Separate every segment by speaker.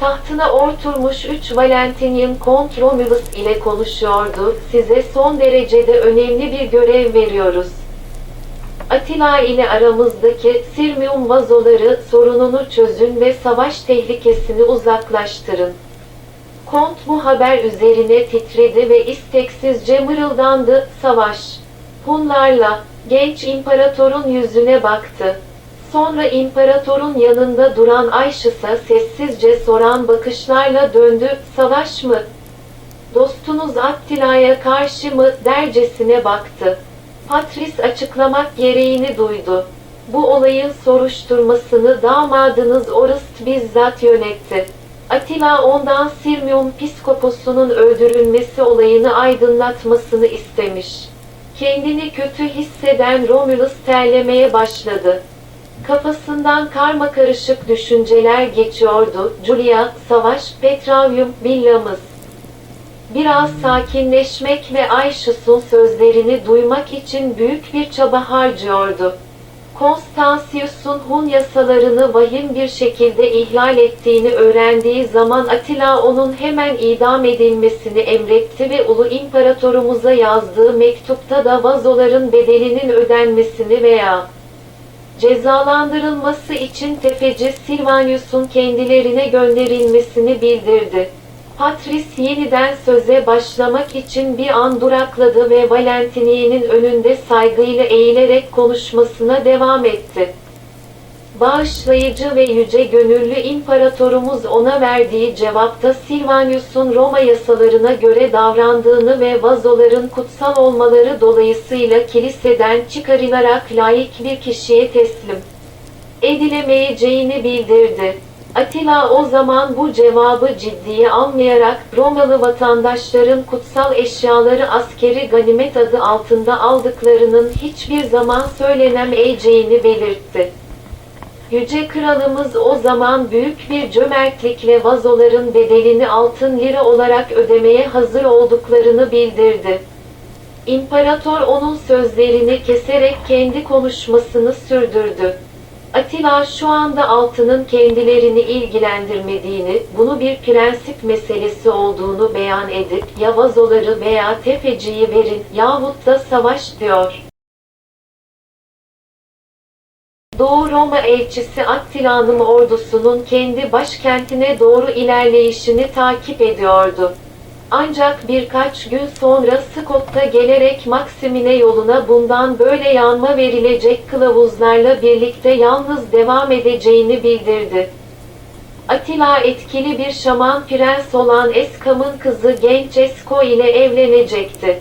Speaker 1: Tahtına oturmuş 3 Valentinian Kont Romulus ile konuşuyordu. Size son derecede önemli bir görev veriyoruz. Atilla ile aramızdaki Sirmium vazoları sorununu çözün ve savaş tehlikesini uzaklaştırın. Kont bu haber üzerine titredi ve isteksizce mırıldandı, savaş. Hunlarla, genç imparatorun yüzüne baktı. Sonra imparatorun yanında duran Ayşıs'a sessizce soran bakışlarla döndü, savaş mı? Dostunuz Attila'ya karşı mı dercesine baktı. Patris açıklamak gereğini duydu. Bu olayın soruşturmasını damadınız Orist bizzat yönetti. Atilla ondan Sirmium piskoposunun öldürülmesi olayını aydınlatmasını istemiş. Kendini kötü hisseden Romulus terlemeye başladı. Kafasından karma karışık düşünceler geçiyordu. Julia, Savaş, Petravium, villamız. Biraz sakinleşmek ve Ayşus'un sözlerini duymak için büyük bir çaba harcıyordu. Konstantius'un Hun yasalarını vahim bir şekilde ihlal ettiğini öğrendiği zaman Atilla onun hemen idam edilmesini emretti ve Ulu İmparatorumuza yazdığı mektupta da vazoların bedelinin ödenmesini veya cezalandırılması için tefeci Silvanius'un kendilerine gönderilmesini bildirdi. Patris yeniden söze başlamak için bir an durakladı ve Valentini'nin önünde saygıyla eğilerek konuşmasına devam etti. Bağışlayıcı ve yüce gönüllü imparatorumuz ona verdiği cevapta Silvanius'un Roma yasalarına göre davrandığını ve vazoların kutsal olmaları dolayısıyla kiliseden çıkarılarak layık bir kişiye teslim edilemeyeceğini bildirdi. Atilla o zaman bu cevabı ciddiye almayarak Romalı vatandaşların kutsal eşyaları askeri ganimet adı altında aldıklarının hiçbir zaman söylenemeyeceğini belirtti. Yüce Kralımız o zaman büyük bir cömertlikle vazoların bedelini altın lira olarak ödemeye hazır olduklarını bildirdi. İmparator onun sözlerini keserek kendi konuşmasını sürdürdü. Atilla şu anda altının kendilerini ilgilendirmediğini, bunu bir prensip meselesi olduğunu beyan edip ya vazoları veya tefeciyi verin yahut da savaş diyor. Doğu Roma elçisi Attila'nın ordusunun kendi başkentine doğru ilerleyişini takip ediyordu. Ancak birkaç gün sonra Scott'a gelerek Maksimine yoluna bundan böyle yanma verilecek kılavuzlarla birlikte yalnız devam edeceğini bildirdi. Attila etkili bir şaman prens olan Eskam'ın kızı genç Esko ile evlenecekti.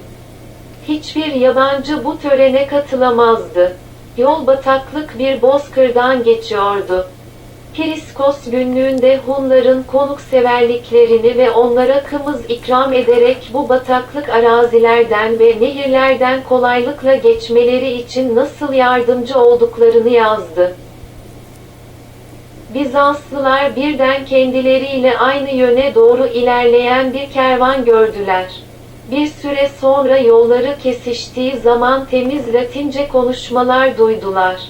Speaker 1: Hiçbir yabancı bu törene katılamazdı. Yol bataklık bir bozkırdan geçiyordu. Priskos günlüğünde Hunların konukseverliklerini ve onlara kımız ikram ederek bu bataklık arazilerden ve nehirlerden kolaylıkla geçmeleri için nasıl yardımcı olduklarını yazdı. Bizanslılar birden kendileriyle aynı yöne doğru ilerleyen bir kervan gördüler. Bir süre sonra yolları kesiştiği zaman temiz Latince konuşmalar duydular.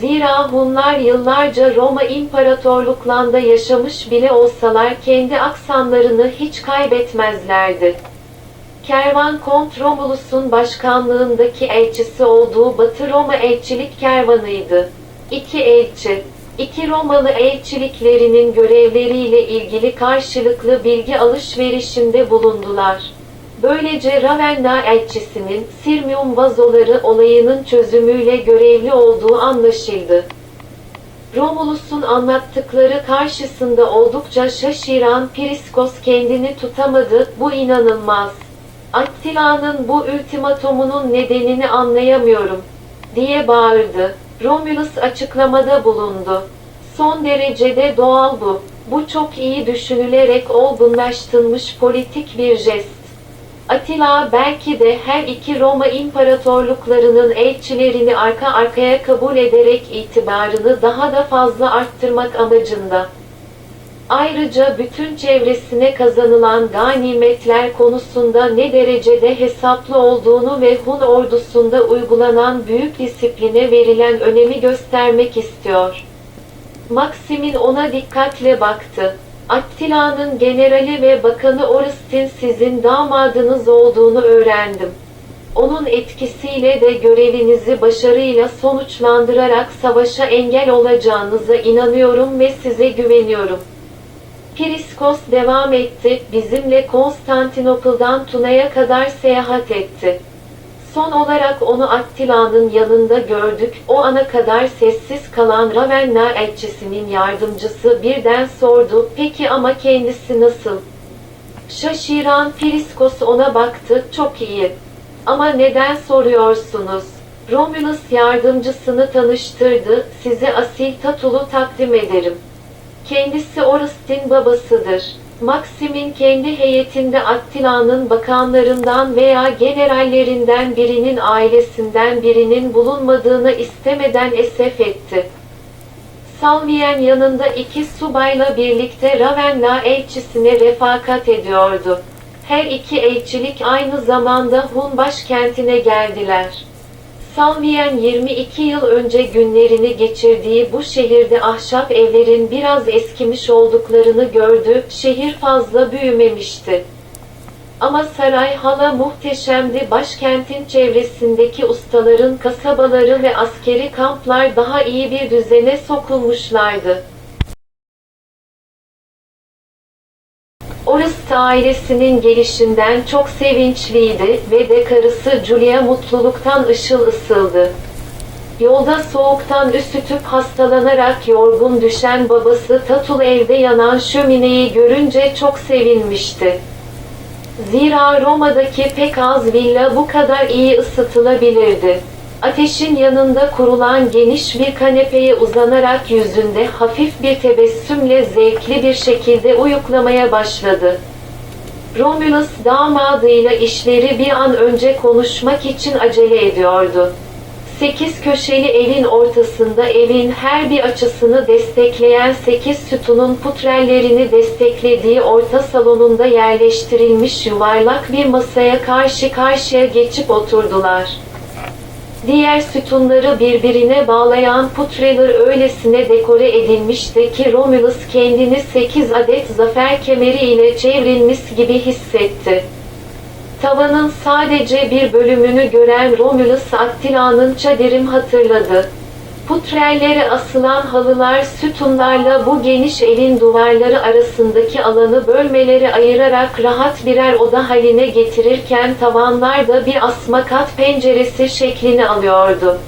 Speaker 1: Zira Hunlar yıllarca Roma İmparatorluklarında yaşamış bile olsalar kendi aksanlarını hiç kaybetmezlerdi. Kervan Kont Romulus'un başkanlığındaki elçisi olduğu Batı Roma elçilik kervanıydı. İki elçi, iki Romalı elçiliklerinin görevleriyle ilgili karşılıklı bilgi alışverişinde bulundular. Böylece Ravenna elçisinin Sirmium vazoları olayının çözümüyle görevli olduğu anlaşıldı. Romulus'un anlattıkları karşısında oldukça şaşıran Priskos kendini tutamadı, bu inanılmaz. Attila'nın bu ultimatomunun nedenini anlayamıyorum, diye bağırdı. Romulus açıklamada bulundu. Son derecede doğal bu. Bu çok iyi düşünülerek olgunlaştırılmış politik bir jest. Atilla belki de her iki Roma imparatorluklarının elçilerini arka arkaya kabul ederek itibarını daha da fazla arttırmak amacında. Ayrıca bütün çevresine kazanılan ganimetler konusunda ne derecede hesaplı olduğunu ve Hun ordusunda uygulanan büyük disipline verilen önemi göstermek istiyor. Maxim'in ona dikkatle baktı. Attila'nın generali ve bakanı Orastin sizin damadınız olduğunu öğrendim. Onun etkisiyle de görevinizi başarıyla sonuçlandırarak savaşa engel olacağınıza inanıyorum ve size güveniyorum. Priskos devam etti, bizimle Konstantinopol'dan Tuna'ya kadar seyahat etti. Son olarak onu Attila'nın yanında gördük. O ana kadar sessiz kalan Ravenna elçisinin yardımcısı birden sordu. Peki ama kendisi nasıl? Şaşıran Priskos ona baktı. Çok iyi. Ama neden soruyorsunuz? Romulus yardımcısını tanıştırdı. Size asil Tatul'u takdim ederim. Kendisi Orastin babasıdır. Maxim'in kendi heyetinde Attila'nın bakanlarından veya generallerinden birinin ailesinden birinin bulunmadığını istemeden esef etti. Salvien yanında iki subayla birlikte Ravenna elçisine refakat ediyordu. Her iki elçilik aynı zamanda Hun başkentine geldiler. Salvien 22 yıl önce günlerini geçirdiği bu şehirde ahşap evlerin biraz eskimiş olduklarını gördü, şehir fazla büyümemişti. Ama saray hala muhteşemdi başkentin çevresindeki ustaların kasabaları ve askeri kamplar daha iyi bir düzene sokulmuşlardı. Ailesinin gelişinden çok sevinçliydi ve de karısı Julia mutluluktan ışıl ısıldı. Yolda soğuktan üşütüp hastalanarak yorgun düşen babası Tatul evde yanan şömineyi görünce çok sevinmişti. Zira Roma'daki pek az villa bu kadar iyi ısıtılabilirdi. Ateşin yanında kurulan geniş bir kanepeye uzanarak yüzünde hafif bir tebessümle zevkli bir şekilde uyuklamaya başladı. Romulus damadıyla işleri bir an önce konuşmak için acele ediyordu. Sekiz köşeli evin ortasında evin her bir açısını destekleyen sekiz sütunun putrellerini desteklediği orta salonunda yerleştirilmiş yuvarlak bir masaya karşı karşıya geçip oturdular. Diğer sütunları birbirine bağlayan putreler öylesine dekore edilmişti ki Romulus kendini 8 adet zafer kemeri ile çevrilmiş gibi hissetti. Tavanın sadece bir bölümünü gören Romulus Attila'nın çadırım hatırladı. Putrellere asılan halılar sütunlarla bu geniş evin duvarları arasındaki alanı bölmeleri ayırarak rahat birer oda haline getirirken tavanlar da bir asma kat penceresi şeklini alıyordu.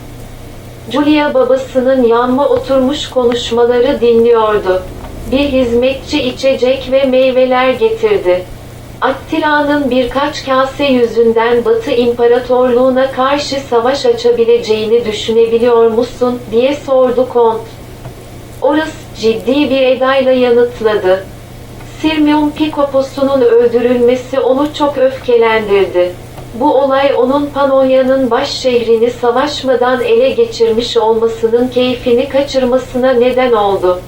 Speaker 1: Julia babasının yanma oturmuş konuşmaları dinliyordu. Bir hizmetçi içecek ve meyveler getirdi. Attila'nın birkaç kase yüzünden Batı İmparatorluğuna karşı savaş açabileceğini düşünebiliyor musun, diye sordu kont. Orası ciddi bir edayla yanıtladı. Sirmium Pikopos'unun öldürülmesi onu çok öfkelendirdi. Bu olay onun Panonya'nın baş şehrini savaşmadan ele geçirmiş olmasının keyfini kaçırmasına neden oldu.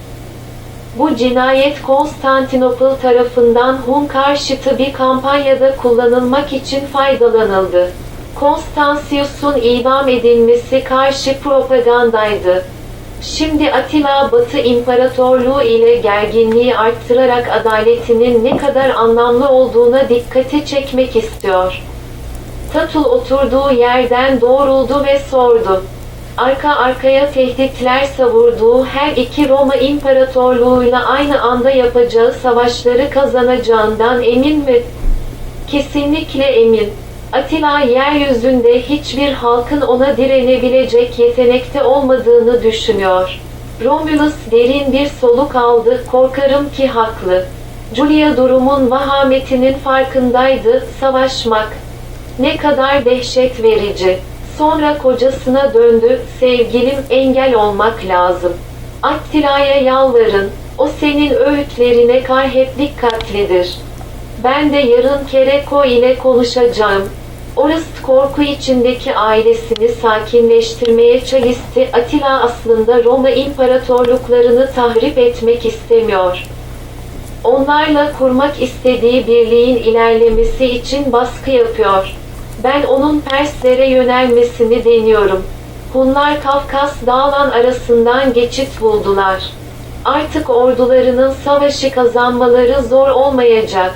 Speaker 1: Bu cinayet Konstantinopol tarafından Hun karşıtı bir kampanyada kullanılmak için faydalanıldı. Konstantius'un idam edilmesi karşı propagandaydı. Şimdi Atilla Batı İmparatorluğu ile gerginliği arttırarak adaletinin ne kadar anlamlı olduğuna dikkati çekmek istiyor. Tatul oturduğu yerden doğruldu ve sordu. Arka arkaya tehditler savurduğu her iki Roma İmparatorluğu'yla aynı anda yapacağı savaşları kazanacağından emin mi? Kesinlikle emin. Atilla yeryüzünde hiçbir halkın ona direnebilecek yetenekte olmadığını düşünüyor. Romulus derin bir soluk aldı, korkarım ki haklı. Julia durumun vahametinin farkındaydı, savaşmak. Ne kadar dehşet verici. Sonra kocasına döndü, sevgilim engel olmak lazım. Attila'ya yalvarın, o senin öğütlerine kar hep dikkatlidir. Ben de yarın Kereko ile konuşacağım. Orası korku içindeki ailesini sakinleştirmeye çalıştı. Atilla aslında Roma imparatorluklarını tahrip etmek istemiyor. Onlarla kurmak istediği birliğin ilerlemesi için baskı yapıyor. Ben onun Perslere yönelmesini deniyorum. Hunlar Kafkas dağlan arasından geçit buldular. Artık ordularının savaşı kazanmaları zor olmayacak.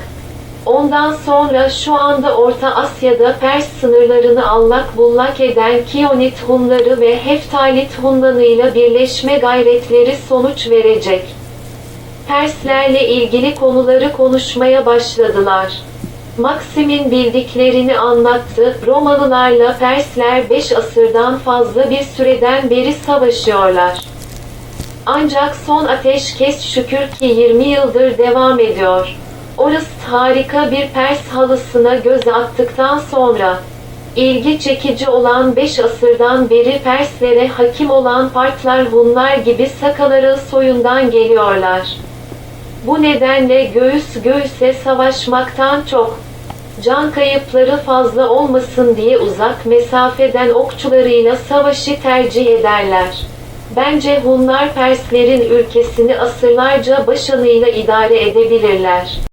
Speaker 1: Ondan sonra şu anda Orta Asya'da Pers sınırlarını allak bullak eden Kionit Hunları ve Heftalit Hunlanı'yla birleşme gayretleri sonuç verecek. Perslerle ilgili konuları konuşmaya başladılar. Maksim'in bildiklerini anlattı. Romalılarla Persler 5 asırdan fazla bir süreden beri savaşıyorlar. Ancak son ateşkes şükür ki 20 yıldır devam ediyor. Orası harika bir Pers halısına göz attıktan sonra ilgi çekici olan 5 asırdan beri Perslere hakim olan Partlar Hunlar gibi Sakalara soyundan geliyorlar. Bu nedenle göğüs göğüse savaşmaktan çok can kayıpları fazla olmasın diye uzak mesafeden okçularıyla savaşı tercih ederler. Bence Hunlar Perslerin ülkesini asırlarca başarıyla idare edebilirler.